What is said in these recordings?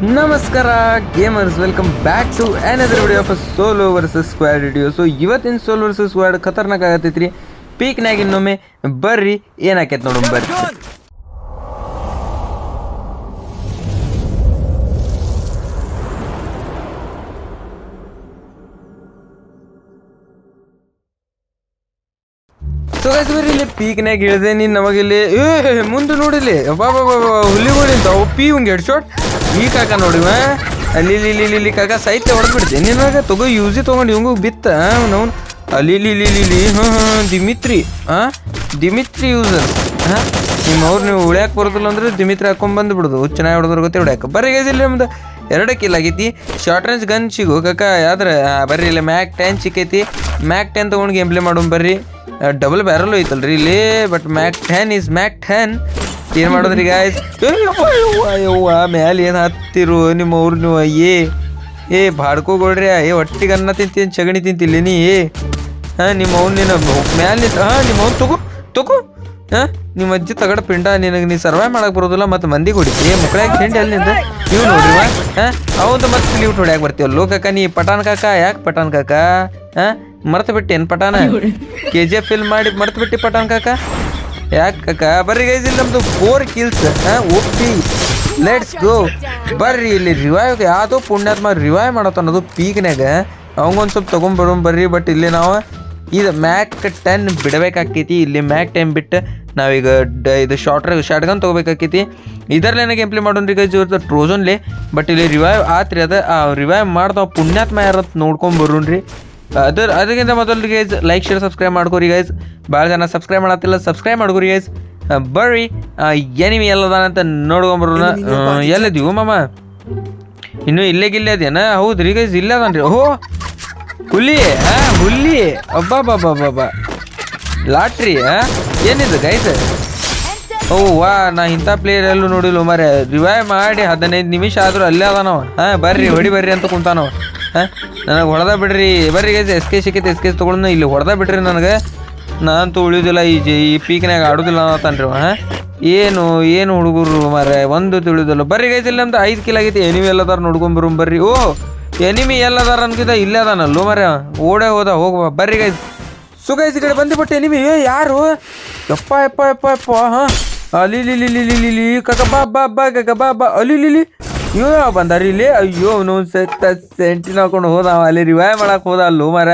ನಮಸ್ಕಾರ gamers welcome back to another video of solo versus squad video so ಇವತ್ತಿನ solo versus squad ಖತರ್ನಾಕ್ ಆಗತೈತ್ರಿ ಪೀಕ್ನಾಗ ಇನ್ನೊಮ್ಮೆ ಬರ್ರಿ, ಏನಾಕೈತೆ ನೋಡೋಣ ಬರ್ರಿ. ಸೊ ಗೈಸ್ ಬರ್ರಿ ಇಲ್ಲಿ ಪೀಕ್ನಾಗ ಇಳಿದೆ ನೀನು ನಮಗಿಲ್ಲಿ ಏ ಮುಂದೆ ನೋಡಿಲಿ ಬಾ ಬಾ ಬಾ ಬಾ ಹುಲಿಗಳಿಂದ ಪೀ ಒಂದು ಹೆಡ್ ಶಾಟ್ ಈ ಕಾಕ ನೋಡಿವ ಅಲ್ಲಿ ಇಲ್ಲಿ ಇಲ್ಲಿ ಇಲ್ಲಿ ಕಾಕ ಸಾಹಿತ್ಯ ಹೊಡೆದ್ಬಿಡ್ತೆ ನಿನ್ನಾಗ ತಗೋ ಯೂಸಿ ತೊಗೊಂಡು ಇವಂಗು ಬಿತ್ತ. ನಾವು ಅಲ್ಲಿ ಇಲ್ಲಿ ಇಲ್ಲಿ ಇಲ್ಲಿ ಹಾಂ ದಿಮಿತ್ರಿ ಹಾಂ, ದಿಮಿತ್ರಿ. ಯೂಸರ್ ಹಾಂ ನಿಮ್ಮ ಅವ್ರು ನೀವು ಉಳ್ಯಾಕೆ ಬರೋದಿಲ್ಲ ಅಂದ್ರೆ ದಿಮಿತ್ರಿ ಹಾಕೊಂಡ್ ಬಂದು ಬಿಡೋದು ಚೆನ್ನಾಗಿ ಹೊಡೆದ್ರು ಗೊತ್ತೇ ಉಳ್ಯಾಕೆ. ಬರ್ರಿ ಗೈಸ್ ಇಲ್ಲಿ ನಮ್ದು ಎರಡು ಕಿಲ್ ಆಗೈತಿ. ಶಾರ್ಟ್ ರೇಂಜ್ ಗನ್ ಸಿಗು. ಕಾಕ, ಆದ್ರೆ ಬರ್ರಿ, ಇಲ್ಲ ಮ್ಯಾಕ್ ಟೆನ್ ಸಿಕ್ಕೈತಿ. ಮ್ಯಾಕ್ ಟೆನ್ ತೊಗೊಂಡು ಗೇಮ್ ಪ್ಲೇ ಮಾಡೋಣ ಬರ್ರಿ. ಡಬಲ್ ಬ್ಯಾರಲ್ ಐತಲ್ರಿ ಇಲ್ಲಿ but MAC ten is MAC ten ಏನು ಮಾಡೋದ್ರಿ ಗಾಯ್ಸ್ ಯವ್ವ ಮ್ಯಾಲೆ ಏನು ಹತ್ತಿರು, ನಿಮ್ಮ ಅವ್ರು ನೀವು ಏ ಏ ಬಾಡ್ಕೋಗೊಳ್ರಿ ಏ ಹೊಟ್ಟಿಗೆ ಅನ್ನ ತಿಂತೀನಿ ಸಗಣಿ ತಿಂತಿಲ್ಲ ನೀ? ಏ ನಿಮ್ಮ ಅವ್ನು ಮ್ಯಾಲ ಮ್ಯಾಲೆ ಹಾಂ, ನಿಮ್ಮ ಅವ್ನು ತಗೋ ತಗೋ. ಹಾಂ? ನಿಮ್ಮ ಅಜ್ಜಿ ತಗಡ ಪಿಂಡ ನಿನಗೆ ನೀ ಸರ್ವೈವ್ ಮಾಡಕ್ಕೆ ಬರೋದಿಲ್ಲ ಮತ್ತು ಮಂದಿ ಕೊಡಿ. ಏ ಮಕ್ಕಳಾಗ ಹಿಂಡಿ ಅಲ್ಲಿ ನೀವು ಇವ್ ನೋಡ್ರಿ ಹಾಂ? ಅವಂದು ಮತ್ತೆ ಲೀವ್ ಹೊಡ್ಯಾಕ ಲೋ ಕಾಕ, ನೀ ಪಟಾನ್ ಕಾಕ? ಯಾಕೆ ಪಟಾನ್ ಕಾಕ? ಹಾಂ? ಮರ್ತು ಏನು ಪಟಾನ ಕೆ ಜಿ ಎಫ್ ಫಿಲ್ ಮಾಡಿ ಮರ್ತು ಬಿಟ್ಟಿ ಪಟಾನ್ ಕಾಕ? ಯಾಕೆ ಕಾಕ? ಬರ್ರಿ ಗೈಸ್ ಇಲ್ಲಿ ನಮ್ದು ಫೋರ್ ಕಿಲ್ಸ್ ಒಪ್ಪಿ ಲೆಟ್ಸ್ ಗೋ ಬರ್ರಿ, ಇಲ್ಲಿ ರಿವೈವ್ ಯಾವುದೋ ಪುಣ್ಯಾತ್ಮ ರಿವೈವ್ ಮಾಡತ್ತ ಅನ್ನೋದು ಪೀಕ್ನ್ಯಾಗ ಅವಂಗೊಂದು ಸ್ವಲ್ಪ ತೊಗೊಂಬರೋಣ ಬರ್ರಿ ಬಟ್ ಇಲ್ಲಿ ನಾವು ಇದು ಮ್ಯಾಕ್ ಟೆನ್ ಬಿಡಬೇಕಾಕೈತಿ ಇಲ್ಲಿ ಮ್ಯಾಕ್ ಟೆನ್ ಬಿಟ್ಟು ನಾವೀಗ ಡ ಇದು ಶಾರ್ಟ್ ಶಾರ್ಟ್ ಗನ್ ತೊಗೋಬೇಕಾಕೈತಿ ಇದರಲ್ಲೇನ ಗೇಮ್ ಪ್ಲೇ ರೀ ಗೈಸ್ ಇವತ್ತು ಟ್ರೋಜನ್ಲಿ ಬಟ್ ಇಲ್ಲಿ ರಿವೈವ್ ಆತ್ರಿ ಅದ. ಆ ರಿವೈವ್ ಮಾಡ್ತಾವ ಪುಣ್ಯಾತ್ಮ ಯಾರತ್ ನೋಡ್ಕೊಂಡ್ ಬರೋಣ್ರಿ ಅದ್ರ ಅದಕ್ಕಿಂತ ಮೊದಲು ಗೈಸ್ ಲೈಕ್ ಶೇರ್ ಸಬ್ಸ್ಕ್ರೈಬ್ ಮಾಡ್ಕೋರಿ ಗೈಸ್ ಭಾಳ ಜನ ಸಬ್ಸ್ಕ್ರೈಬ್ ಮಾಡತ್ತಿಲ್ಲ ಸಬ್ಸ್ಕ್ರೈಬ್ ಮಾಡ್ಕೋರಿ ಗೈಸ್ ಬರ್ರಿ. ಎನಿಮಿ ಎಲ್ಲದಾನಂತ ನೋಡ್ಕೊಂಬರೋಣ ಎಲ್ಲದಿವು ಮಾಮ? ಇನ್ನು ಇಲ್ಲೇ ಗಿಲ್ಲೇ ಹೌದು ಹೌದ್ರಿ ಗೈಸ್ ಇಲ್ಲೇ ಅದನ್ರಿ. ಓಹೋ! ಹುಲಿ, ಹಾ, ಹುಲಿ. ಅಬ್ಬಾ ಬಾಬಾ ಬಾಬಾ ಲಾಟ್ರಿ, ಹಾ? ಏನಿದು ಗೈಸ್ ಓ, ವಾ, ನಾ ಇಂಥ ಪ್ಲೇಯರ್ ಎಲ್ಲೂ ನೋಡಿಲ್ಲ ಮರೆ ರಿವೈವ್ ಮಾಡಿ ಹದಿನೈದು ನಿಮಿಷ ಆದರೂ ಅಲ್ಲೇ ಅದಾನವ ಹಾಂ, ಬರ್ರಿ, ಹೊಡಿ ಬರ್ರಿ ಅಂತ ಕುಂತಾನವ ಹಾಂ, ನನಗೆ ಹೊಡೆದ ಬಿಡ್ರಿ. ಬರ್ರಿ ಗೈಸ್ ಎಸ್ ಕೆ ಸಿಕ್ಕೈತೆ ಎಸ್ ಕೆ ತೊಗೊಂಡು ಇಲ್ಲಿ ಹೊಡೆದ ಬಿಡ್ರಿ ನನಗೆ. ನಾನಂತೂ ಉಳಿಯೋದಿಲ್ಲ ಈ ಈ ಪೀಕ್ನಾಗ ಆಡೋದಿಲ್ಲ ಅನ್ನತಾನ್ರಿ ಹಾಂ? ಏನು ಏನು ಹುಡುಗರು ಮಾರೆ ಒಂದು ತಿಳಿದಿಲ್ಲ. ಬರ್ರಿ ಗೈಸ್ ಇಲ್ಲಿ ನಮ್ದು ಐದು ಕಿಲ್ ಆಗೈತಿ. ಎನಿಮಿ ಎಲ್ಲದಾರ ನೋಡ್ಕೊಂಬರು ಬರ್ರಿ. ಓ ಎನಿಮಿ ಎಲ್ಲದಾರ ಅನ್ಕಿದ ಇಲ್ಲೇ ಅದಾನಲ್ಲೂ ಮರ ಓಡೇ ಹೋದ ಹೋಗುವ ಬರ್ರಿ ಗೈಸ್ ಸುಗೈಸ್ ಈ ಕಡೆ ಬಂದ್ಬಿಟ್ಟು ಎನಿಮಿ ಏ, ಯಾರು? ಯಪ್ಪ ಯಪ್ಪ ಯಪ್ಪ ಯಪ್ಪ, ಹಾಂ? ಅಲಿ ಲಿ ಲಿ ಕಕ, ಬಾ ಬಾ ಬಾ, ಕಕ, ಬಾ ಬಾ, ಅಲ್ಲಿ ಲಿ ಲಿ ಅಯ್ಯೋ ಬಂದಾರಿ ಇಲ್ಲಿ, ಅಯ್ಯೋ, ಅವನು ಸೆತ್ತ ಸೆಂಟಿನ ಹಾಕೊಂಡು ಹೋದ ಅಲ್ಲಿ ರಿವೈವ್ ಮಾಡಕ್ಕೆ ಹೋದ ಅಲ್ಲೋ ಮರ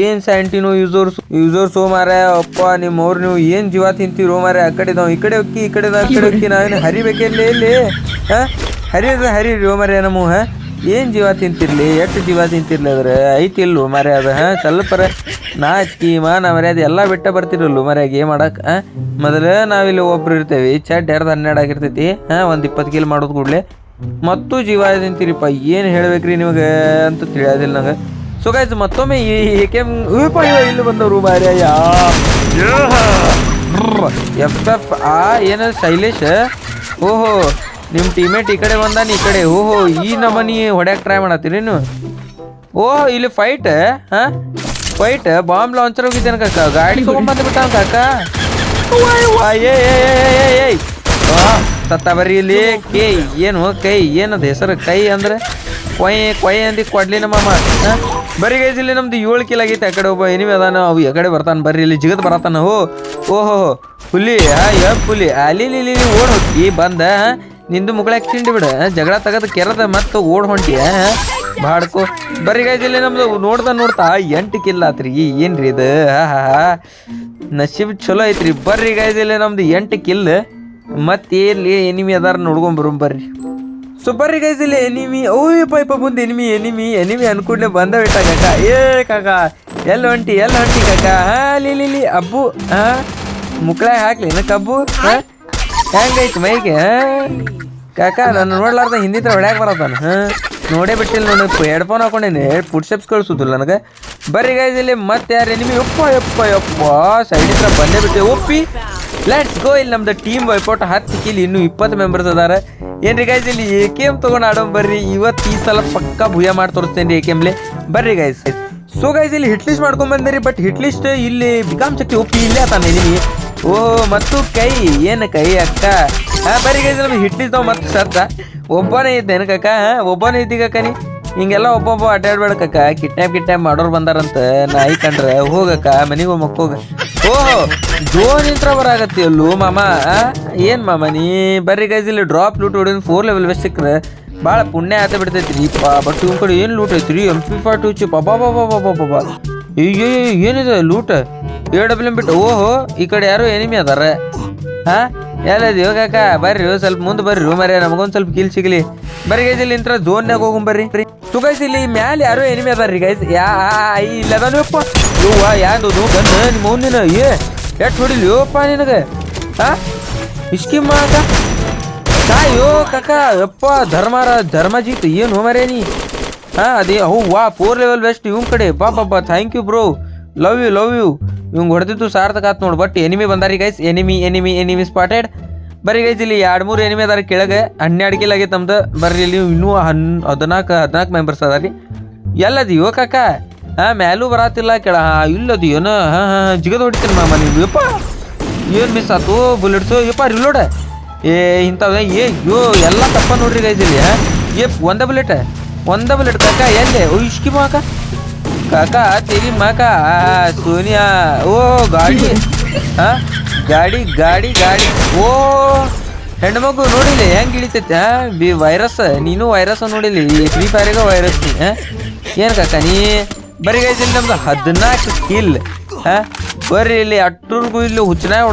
ಏನು ಸ್ಯಾಂಟಿನೂ ಯೂಸರ್ಸ್ ಯೂಸರ್ಸ್ ಮಾರ ಅಪ್ಪ, ನಿಮ್ಮವ್ರು ನೀವು ಏನು ಜೀವ ತಿಂತೀರೋ ಮಾರ ಆ ಕಡೆ ನಾವು, ಈ ಕಡೆ ಹೋಗಿ ಈ ಕಡೆ ಆ ಕಡೆ ಹೋಗಿ ನಾವೇನು ಹರಿಬೇಕಿಲ್ಲ ಇಲ್ಲಿ ಹಾಂ? ಹರಿ ಹೋ ಮಾರ ನಮ್ಮ, ಹಾಂ? ಏನು ಜೀವ ತಿಂತಿರ್ಲಿ? ಎಷ್ಟು ಜೀವ ತಿಂತಿರ್ಲಿ ಅದ್ರ ಐತಿಲ್ವ ಮರೆ ಅದು ಹಾಂ? ಸ್ವಲ್ಪರ ನಾಚಿಕೆ ಮಾನ ಮರ್ಯಾದೆ ಎಲ್ಲ ಬಿಟ್ಟ ಬರ್ತಿರಲ್ವ ಮರ್ಯಾಗ ಏನ್ ಮಾಡಕ್ಕೆ ಹಾಂ? ಮೊದಲು ನಾವಿಲ್ಲಿ ಒಬ್ರು ಇರ್ತೇವೆ. ಚಟ್ ಎರಡು ಹನ್ನೆರಡು ಆಗಿರ್ತೈತಿ ಹಾಂ? ಒಂದು ಇಪ್ಪತ್ತು ಕಿಲ್ ಮಾಡೋದು ಕೂಡಲೇ. ಮತ್ತು ಜೀವ ತಿಂತೀರಿಪ್ಪ ಏನು ಹೇಳ್ಬೇಕ್ರಿ ನಿಮಗೆ ಅಂತ ತಿಳಿಯೋದಿಲ್ಲ ನಂಗೆ. ಸೊ ಗಾಯ್ಸ್ ಮತ್ತೊಮ್ಮೆ ಈ ಏಕೆ ಇಲ್ಲಿ ಬಂದವರು ಮಾರ್ಯ ಎಫ್ ಎಫ್ ಆ ಏನು ಶೈಲೇಶ್? ಓಹೋ. ನಿಮ್ಮ ಟೀಮೇಟ್ ಈ ಕಡೆ ಬಂದಾನ, ಈ ಕಡೆ. ಓಹೋ, ಈ ನಮನಿ ಹೊಡ್ಯಾಕ್ ಟ್ರೈ ಮಾಡತ್ತೀರಿ ನೀವು ಓಹ್, ಇಲ್ಲಿ ಫೈಟ್ ಹ? ಫೈಟ್ ಬಾಂಬ್ ಲಾಂಚರ್ ಹೋಗಿದ್ದೇನೆ ಕಾಕ. ಗಾಡಿ ತಗೊಂಡ್ಬಂದು ಬಿಟ್ಟಾನ ಕಾಕ. ಸತ್ತ ಬರ್ರಿ ಇಲ್ಲಿ. ಕೈ, ಏನು, ಕೈ, ಏನದ ಹೆಸರು? ಕೈ ಅಂದ್ರೆ ಕೊಯ್ ಕೊಯ್ ಅಂದಿ ಕೊಡ್ಲಿ ನಮ್ಮ ಬರಿ ಗೈಸ್ ಇಲ್ಲಿ ನಮ್ದು ಏಳು ಕಿಲ್ ಆಗೈತೆ ಆ ಕಡೆ ಒಬ್ಬ. ಏನಿವೆ ಅದಾನ, ಅವು ಆ ಕಡೆ ಬರ್ತಾನೆ. ಬರ್ರಿ, ಇಲ್ಲಿ ಜಿಗದ್ ಬರತಾನ ಹೋ, ಓಹೋ ಹುಲಿ ಹಾ ಯಪ್ ಹುಲಿ. ಅಲ್ಲಿ ಓಡ್ ಹೋಗಿ ಬಂದ? ನಿಂದು ಮುಗಳಾಕ್ ತಿಂಡಿ ಬಿಡ ಜಗಳ ತಗದ ಕೆರದ ಮತ್ತೆ ಓಡ್ ಹೊಂಟಿ ಬಾಡ್ಕೋ. ಬರ್ರಿ ಇಲ್ಲಿ ನಮ್ದು ನೋಡ್ತಾ ನೋಡ್ತಾ ಎಂಟು ಕಿಲ್ ಆತ್ರಿ, ಏನ್ರಿ ಇದು? ಹಾ ಹಾ ಚಲೋ ಐತ್ರಿ. ಬರ್ರಿ ಇಲ್ಲಿ ನಮ್ದು ಎಂಟು ಕಿಲ್. ಮತ್ತೆ ಇಲ್ಲಿ ಎನಿಮಿ ಅದಾರ ನೋಡ್ಕೊಂಬರು ಬರ್ರಿ. ಸೊ ಬರ್ರಿ ಇಲ್ಲಿ ಎನಿಮಿ ಓಯ್ ಪೈಪ ಮುಂದೆ ಎನಿಮಿ ಎನಿಮಿ ಎನಿಮಿ ಅನ್ಕೊಂಡೆ ಬಂದ ಬಿಟ್ಟ ಕಾಕ. ಏ, ಕಾಕ ಎಲ್ಲಿ ಹೊಂಟಿ ಎಲ್ಲಿ ಹೊಂಟಿ ಕಾಕ? ಹಾ, ಲಿ ಲಿ ಲಿ, ಅಬ್ಬು, ಹಾ? ಮುಕ್ಳಾಗ ಹಾಕ್ಲಿ ಕಬ್ಬು ಹಾ? ಹೆಂಗೈತಿ ಮೈಗೆ, ಹಾ? ಕಾಕ ನಾನು ನೋಡ್ಲಾರ್ದ ಹಿಂದಿ ತರ ಹೊಡ್ಯಾಕ ಬರತ್ತಾನ? ಹಾ? ನೋಡೇ ಬಿಟ್ಟಿಲ್ಲ ನೋಡಿ ಹೆಡ್ಫೋನ್ ಹಾಕೊಂಡೇನಿ. ಫುಡ್ ಸ್ಟೆಪ್ಸ್ ಕಳಿಸೋದಿಲ್ಲ ನನಗೆ. ಬರ್ರಿ ಗೈಸ್ ಇಲ್ಲಿ ಮತ್ತೆ ಯಾರು ನಿಮಗೆ ಯಪ್ಪ ಯಪ್ಪ ಯಪ್ಪ ಸೈಡ್ ಹತ್ರ ಬಂದೇ ಬಿಟ್ಟೆ. ಒಪ್ಪಿ ಲೆಟ್ಸ್ ಗೋ ಇಲ್ಲಿ ನಮ್ದು ಟೀಮ್ ವೈಪೌಟ್ ಹತ್ತು ಕಿಲ್ ಇನ್ನು ಇಪ್ಪತ್ತು ಮೆಂಬರ್ಸ್ ಅದಾರ. ಏನ್ರಿ ಗೈಸ್ ಇಲ್ಲಿ ಎ ಕೆ ಎಂ ತೊಗೊಂಡು ಆಡೋ ಬರ್ರಿ. ಇವತ್ತು ಈ ಸಲ ಪಕ್ಕ ಭೂಯ ಮಾಡಿ ತೋರಿಸ್ತೇನೆ ಎ ಕೆ ಎಮ್ಲಿ ಬರ್ರಿ ಗೈಸ್ ಸೊ ಗೈಸ್ ಇಲ್ಲಿ ಹಿಟ್ ಲಿಸ್ಟ್ ಮಾಡ್ಕೊಂಡ್ ಬಟ್ ಹಿಟ್ ಲಿಸ್ಟ್ ಇಲ್ಲಿ ಬಿಕಾಮ್ ಶಕ್ತಿ ಒಪ್ಪಿ ಇಲ್ಲೇ ತಾನೆ ಎನಿಮಿ ಓ, ಮತ್ತು ಕೈ. ಏನು ಕೈ ಅಕ್ಕ? ಹಾ ಬರೀ ಗೈಸ್, ನಮ್ಗೆ ಹಿಟ್ಟಿದ್ದವು ಮತ್ತೆ ಸತ್ತ ಒಬ್ಬನೇ ಇದ್ದೇನು ಕಕ್ಕ ಒಬ್ಬನೇ ಇದ್ದೀಗ ಕನಿ ಹಿಂಗೆಲ್ಲ ಒಬ್ಬೊಬ್ಬ ಅಡ್ಡಾಡ್ಬೇಡ ಕಕ್ಕ ಕಿಟ್ನಾಪ್ ಕಿಟ್ನಾಪ್ ಮಾಡೋರು ಬಂದಾರಂತ ನಾಯಿ ಕಂಡ್ರೆ. ಹೋಗಕ್ಕ ಮನೆಗೆ ಹೋಗಿ. ಮಕ್ಕೋಗ ಓಹೋ ಜೋ ನಿಂತ್ರ ಬರಾಗತ್ತೆ ಅಲ್ಲೂ ಮಾಮ ಏನು ಮಾಮ ನೀ? ಬರ್ರಿ ಗೈಸ್, ಇಲ್ಲಿ ಡ್ರಾಪ್ ಲೂಟ್ ಹೊಡಿ ಫೋರ್ ಲೆವೆಲ್ ವೆಸ್ಟ್ ಸಿಕ್ಕರೆ. ಭಾಳ ಪುಣ್ಯ ಆತ ಬಿಡ್ತೈತಿ ರೀ ಬಟ್ ಇವ್ ಕಡೆ ಏನು ಲೂಟ್ ಐತ್ರಿ? ಎಂ ಪಿ ಫಾರ್ ಟು ಚಿಪ್ ಅಬ್ಬಾ ಅಯ್ಯೋ ಏನಿದೆ ಲೂಟ್ ಏ ಡಬ್ಲ್ಯೂ ಎಂ ಬಿಟ್ಟು, ಓಹೋ, ಈ ಕಡೆ ಯಾರು ಎನಿಮಿ ಅದಾರ ಹಾ? ಎಲ್ಲದಿ ಕಾಕ ಬರ್ರಿ ಸ್ವಲ್ಪ ಮುಂದೆ ಬರ್ರಿ ಮರ್ಯ ನಮಗೊಂದು ಸ್ವಲ್ಪ ಕಿಲ್ ಸಿಗ್ಲಿ. ಬರ್ರಿ ಗೈಸ್ ಇಲ್ಲಿ ಇಂತ್ರ ಝೋನ್ಯಾಗ ಹೋಗಂ ಬರ್ರಿ. ಇಲ್ಲಿ ಮ್ಯಾಲೆ ಯಾರೋ ಎನಿಮಿ ಅದಾರ್ರಿ ಗೈಸ್ ಯಾ ಇಲ್ಲ ಅದಾನಪ್ಪ ಯವ್ವ ಯಾಂದು ಗನ್, ನಿಮ್ಮ ಮುಂದಿನ ಏ ಎಟ್ ಹೊಡಿಲಿ? ಯೋಪ್ಪ ನಿನಗೆ? ಹಾ? ಇಸ್ಕಿ ಮಾಕ ಸಾಯೋ ಕಾಕ, ಯಪ್ಪ, ಧರ್ಮಾರ, ಧರ್ಮಜೀತ್, ಏನು ಮರೇ ನೀ? ಹಾ, ಅದೇ ಹೋ ವಾ ಫೋರ್ ಲೆವೆಲ್ ಬೆಸ್ಟ್ ಇವ್ ಕಡೆ. ಬಾ ಬಾ ಬಾ thank you bro love you love you ಇವಂಗ್ ಹೊಡೆದಿದ್ದು ಸಾರ್ಥಕ ಆತು ನೋಡು. But enemy ಬಂದಾರಿ guys enemy enemy enemy spotted ಬರ್ರಿ ಗೈಸ್ ಇಲ್ಲಿ ಎರಡು ಮೂರು ಎನಿಮಿ ಅದಾರ ಕೆಳಗೆ. ಹನ್ನೆರಡು ಕಿಲ್ ಆಗೈತೆ ನಮ್ದು. ಬರ್ರಿ, ಇಲ್ಲಿ ಇನ್ನೂ ಹನ್ ಹದಿನಾಲ್ಕು ಹದಿನಾಲ್ಕು ಮೆಂಬರ್ಸ್ ಅದಾರಿ. ಎಲ್ಲದಿಯೋ ಕಾಕ? ಹಾಂ, ಮ್ಯಾಲೂ ಬರಾತಿಲ್ಲ ಕೆಳ. ಹಾ, ಇಲ್ಲದಿ, ಏನೋ, ಹಾಂ ಹಾಂ ಜಿಗದ ಹೊಡಿತೀನಿ ಮಾಮ ನೀವು ಯಪ್ಪ! ಏನು ಮಿಸ್ ಆತು? ಬುಲೆಟ್ಸು ಯಪ್ಪ ರಿಲೋಡ್ ಏ ಇಂಥವ ಏ ಯೋ ಎಲ್ಲ ತಪ್ಪ ನೋಡ್ರಿ ಗೈಸ್ ಇಲ್ಲಿ ಏ ಒಂದೇ ಬುಲೆಟ್ ಒಂದ ಬುಲೆಟ್ ಕಾಕ ಎಲ್ಲೇ ಉಷ್ಕಿ ಮಾಕ? ಕಾಕ, ತಿರಿ ಮಾಕ ಸೋನಿಯಾ, ಓ, ಗಾಡಿ. ಹಾ ಗಾಡಿ ಗಾಡಿ ಗಾಡಿ. ಓ, ಹೆಣ್ಮಗು ನೋಡಿಲಿ ಹೆಂಗ್ ಇಳಿತೈತೆ? B, virus. ನೀನು ವೈರಸ್ ನೋಡಿಲ್ಲ, ಈ ಫ್ರೀ ಫೈರ್ಗ ವೈರಸ್ ಏನ್ ಕಾಕ ನೀ? ಬರೀ ಗೈಸ್, ಇಲ್ಲಿ ನಮ್ದು ಹದಿನಾಲ್ಕು ಕಿಲ್ ಹಾ ಬರ್ರಿ, ಇಲ್ಲಿ ಅಟ್ಟರ್ಗೂ ಇಲ್ಲಿ ಹುಚ್ಚನಾಗ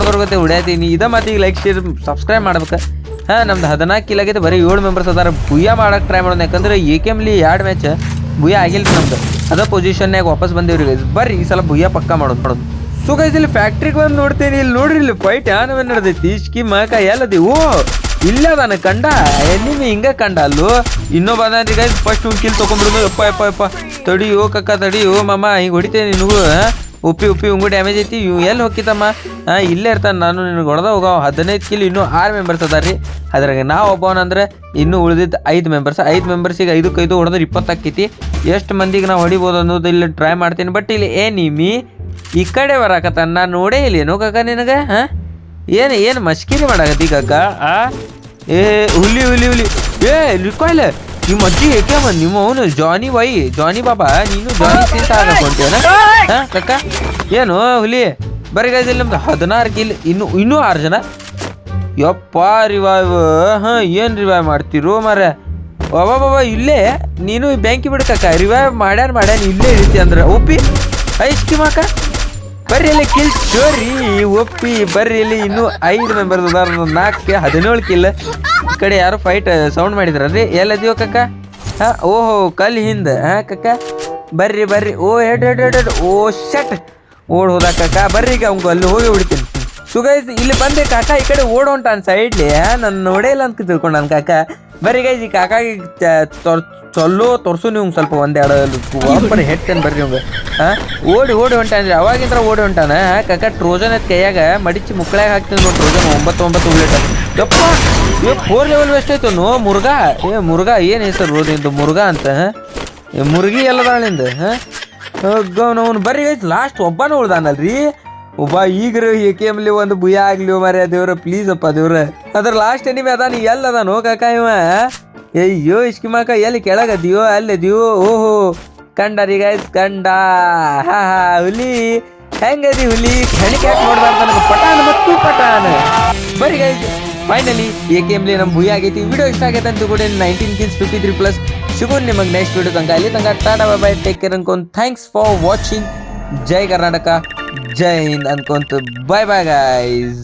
ಹೊಡ್ಯಾತಿ. ನೀ ಇದ ಮತ್ತೆ ಈಗ ಲೈಕ್ ಶೇರ್ ಸಬ್ಸ್ಕ್ರೈಬ್ ಮಾಡ್ಬೇಕು. ಹಾ, ನಮ್ದು ಹದಿನಾಲ್ಕು ಕಿಲ್ ಆಗೈತೆ, ಬರೀ ಏಳು ಮೆಂಬರ್ಸ್ ಅದಾರ. ಭೂಯ ಮಾಡಕ್ಕೆ ಟ್ರೈ ಮಾಡೋಣ, ಯಾಕಂದ್ರೆ ಎ ಕೆ ಎಮ್ಲಿ ಎರಡು ಮ್ಯಾಚ್ ಬುಯ್ಯ ಆಗಿಲ್ಲ ನಮ್ದು. ಅದೇ ಪೊಸಿಷನ್ನಾಗ ವಾಪಸ್ ಬಂದೇವ್ರಿ ಗೈಸ್ ಬರ್ರಿ, ಈ ಸಲ ಭೂಯ ಪಕ್ಕ ಮಾಡೋದು ಮಾಡೋದು. ಸೊ ಗೈಸ್ ಇಲ್ಲಿ ಫ್ಯಾಕ್ಟ್ರಿಗೆ ಬಂದು ನೋಡ್ತೀನಿ, ಇಲ್ಲಿ ನೋಡ್ರಿ, ಇಲ್ಲಿ ಫೈಟ್ ಯಾವ ನಡೆದೈತಿ ಇಷ್ಕಿ ಮಾಕ ಎಲ್ಲದಿ ಓ, ಇಲ್ಲ ಅದಾನ ಕಂಡ? ಎನ್ನಿಮಿ ಹಿಂಗೆ ಕಂಡ ಅಲ್ಲು? ಇನ್ನೊಬ್ಬ ಅದಾನ್ರಿ ಗೈಸ್ ಫಸ್ಟ್ ಒಂದು ಕಿಲ್ ತೊಗೊಂಡ್ಬಿಡುದು ಯಪ್ಪ ಯಪ್ಪ ಯಪ್ಪ. ತಡಿ ಕಕ್ಕ, ತಡಿಯೋ ಮಾಮ, ಹಿಂಗೆ ಹೊಡಿತೇನೆ ನಿನಗೂ? ಉಪ್ಪಿ ಉಪ್ಪಿ ಉಂಗು ಡ್ಯಾಮೇಜ್ ಐತಿ. ಇವ್ ಎಲ್ಲಿ ಹೋಗಿತ್ತಮ್ಮ ಇಲ್ಲೇ ಇರ್ತಾನೆ. ನಾನು ನಿನಗೆ ಹೊಡೆದ ಹೋಗೋ ಹದಿನೈದು ಕಿಲ್ ಇನ್ನೂ ಆರು ಮೆಂಬರ್ಸ್ ಅದಾರ ರೀ. ಅದ್ರಾಗ ನಾವು ಒಬ್ಬವನಂದ್ರೆ ಇನ್ನೂ ಉಳಿದಿದ್ದು ಐದು ಮೆಂಬರ್ಸ್ ಐದು ಮೆಂಬರ್ಸಿಗೆ ಐದಕ್ಕೆ ಐದು ಹೊಡೆದ್ರೆ ಇಪ್ಪತ್ತಾಕೈತಿ ಎಷ್ಟು ಮಂದಿಗೆ ನಾವು ಹೊಡಿಬೋದು ಅನ್ನೋದು ಇಲ್ಲಿ ಟ್ರೈ ಮಾಡ್ತೀನಿ. ಬಟ್ ಇಲ್ಲಿ ಏ ನಿಮಿ ಈ ಕಡೆ ಬರಾಕತ್ತಾನ. ನಾನು ನೋಡೇ ಏನೋ ಕಾಕ ನಿನಗೆ? ಹಾಂ? ಏನು ಏನು ಮಸ್ಕಿರಿ ಮಾಡಾಕತ್ತಿ ಕಾಕ? ಆ? ಏ, ಹುಲಿ ಹುಲಿ ಹುಲಿ. ಏ ಲಿಕ್ವಾಯ್ಲ ನಿಮ್ಮ ಅಜ್ಜಿ ಏಕೆ ಬಂದ್ ನಿಮ್ಮ ಅವನು ಜಾನಿ ಬಾಯಿ ಜಾನಿ ಬಾಬಾ ನೀನು ಜಾನಿ ಸೀಸ ಆಗಕೊಂತೇನ ಹಾ ಕಕ್ಕ ಏನು ಹುಲಿ? ಬರೀ ಗೈಸ್ ಇಲ್ಲಿ ನಮ್ದು ಹದಿನಾರು ಕಿಲ್ ಇನ್ನು ಇನ್ನೂ ಆರು ಜನ. ಯಪ್ಪ ರಿವೈವ್ ಹಾಂ ಏನು ರಿವೈವ್ ಮಾಡ್ತಿರೋ ಮರ ಬಾಬಾ ಬಾಬಾ ಇಲ್ಲೇ ನೀನು ಬ್ಯಾಂಕಿ ಬಿಡ್ಕಕ್ಕ ರಿವೈವ್ ಮಾಡ್ಯಾನ ಮಾಡ್ಯಾನ ಇಲ್ಲೇ ಇರ್ತಿ ಅಂದ್ರೆ. ಒಪ್ಪಿ ಐಸ್ಕಿ ಮಾಕ ಬರ್ರಿ ಇಲ್ಲಿ ಕಿಲ್ ಚೋರಿ ಒಪ್ಪಿ ಬರ್ರಿ ಇನ್ನು ಐದು ಮೆಂಬರ್ ಅದಾರ ನಾಲ್ಕು ಹದಿನೇಳು ಕಿಲ್ ಕಡೆ ಯಾರು ಫೈಟ್ ಸೌಂಡ್ ಮಾಡಿದ್ರಲ್ರಿ ಎಲ್ಲದಿಯೋ ಕಕ್ಕ? ಹಾ, ಓಹೋ ಕಲ್ ಹಿಂದೆ. ಹಾ, ಕಕ್ಕ? ಬರ್ರಿ ಬರ್ರಿ. ಓ ಹೆಡ್ ಹೆಡ್ ಹೆಡ್ ಹೆಡ್ ಓ ಶಟ್ ಓಡ್ ಹೋದ ಕಕ್ಕ. ಬರ್ರಿ ಈಗ ಅವ್ಗೆ ಅಲ್ಲಿ ಹೋಗಿ ಬಿಡ್ತೀನಿ. ಸುಗೈಸ್ ಇಲ್ಲಿ ಬಂದೆ ಕಾಕ ಈ ಕಡೆ ಓಡೋಂಟ ಅನ್ ಸೈಡ್ಲಿ ನನ್ನ ನೋಡೇ ಇಲ್ಲ ಅಂತ ತಿಳ್ಕೊಂಡಾನ ಕಾಕ ಬರ್ರಿ ಗೈಸ್ ಈ ಕಾಕಾಗಿ ಚಲೋ ತೋರ್ಸು ನೀವು ಸ್ವಲ್ಪ ಒಂದೆರಡು ಒಬ್ಬರು ಹೆಟ್ಟೇನು ಬರ್ರಿ ನಿಮ್ಗೆ. ಹಾಂ ಓಡಿ ಓಡಿ ಹೊಂಟಾನ್ರಿ ಅವಾಗಿಂದ್ರ ಓಡಿ ಹೊಂಟಾನ. ಕಾಕ ಟ್ರೋಜನ್ ಅದ್ ಕೈಯಾಗ ಮಡಿಚಿ ಮುಕ್ಕಳಾಗ ಹಾಕ್ತೀನಿ ನೋಡಿ ಟ್ರೋಜನ್ ಒಂಬತ್ತು ಒಂಬತ್ತು ಉಳ್ಳೇಟ ಯಪ್ಪ! ಏ ಫೋರ್ ಲೆವೆಲ್ ವೆಸ್ಟ್ ಆಯ್ತು ನೋ ಮುರುಘಾ? ಏ, ಮುರುಘಾ, ಏನು ಹೆಸರು ನಿಂದು? ಮುರುಘಾ ಅಂತ, ಹಾಂ? ಮುರುಗಿ ಎಲ್ಲದಾಳಿಂದ ಹಾ? ಅವ್ನು. ಬರ್ರಿ ಗೈಸ್ ಲಾಸ್ಟ್ ಒಬ್ಬನ ಉಳ್ದಾನಲ್ರಿ. ಒಬ್ಬ ಈಗ್ರ ಎ ಕೆ ಎಮ್ಲಿ ಒಂದು ಭುಯ ಆಗ್ಲಿ ಮಾರ್ಯ ದೇವ್ರ ಪ್ಲೀಸ್ ಅಪ್ಪ ದೇವ್ರ. ಅದ್ರ ಲಾಸ್ಟ್ ಎನಿಮೆ ಅದಾನ ಎಲ್ಲ ಅದಾನ ಕಾಕ ಇವ? ಅಯ್ಯೋ, ಇಷ್ಕಿಮಾಕ, ಎಲ್ಲಿ ಕೆಳಗದಿಯೋ ಅಲ್ಲದಿಯೋ ಓಹೋ ಕಂಡ ರೀ ಗೈಸ್ ಕಂಡ. ಹಾ ಹುಲಿ. ಹೆಂಗದಿ ಹುಲಿ? ಹೆಣಿಕೆ ಯಾಕೆ ನೋಡ್ಬಾರ್ದು ನನಗೆ ಪಟಾನ್ ಮತ್ತು ಪಟಾನ್ ಬರಿ ಗೈಸ್ ಫೈನಲಿ ಎ ಕೆ ಎಮ್ಲಿ ನಮ್ಮ ಭುಯ ಆಗೈತಿ. ವಿಡಿಯೋ ಇಷ್ಟ ಆಗೈತೆ ಅಂತ ಕೂಡ nineteen kills fifty three plus ಸಿಗೋಣ ನಿಮಗೆ ನೆಕ್ಸ್ಟ್ ವಿಡಿಯೋ ತನಕ. ಅಲ್ಲಿ ತನಕ, ಟಾಟಾ, ಬಾಯ್ ಟೇಕ್ ಕೇರ್ ಅನ್ಕೊಂಡು. Thanks for watching Jai Karnataka. Jai Hind ಅನ್ಕೊಂತ bye bye guys